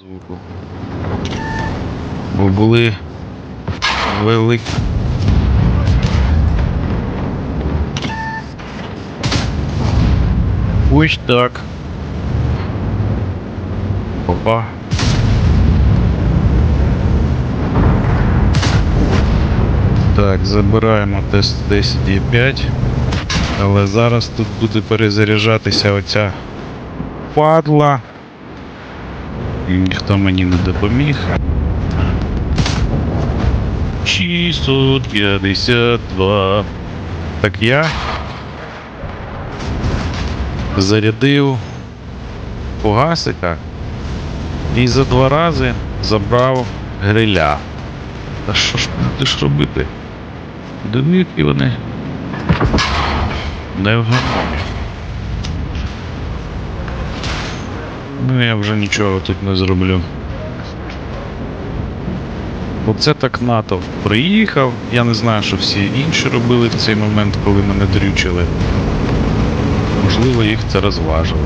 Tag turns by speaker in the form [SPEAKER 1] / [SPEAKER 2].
[SPEAKER 1] звуку. Бо були великі. Ось так. Опа. Так, забираємо тест 10.5. Але зараз тут буде перезаряджатися оця падла. Ніхто мені не допоміг. 652. Так я зарядив погасика і за два рази забрав гриля. Та що ж будеш робити? Домівки вони не в. Ну я вже нічого тут не зроблю. Оце так НАТО приїхав. Я не знаю, що всі інші робили в цей момент, коли мене дрючили. Можливо, їх це розважило.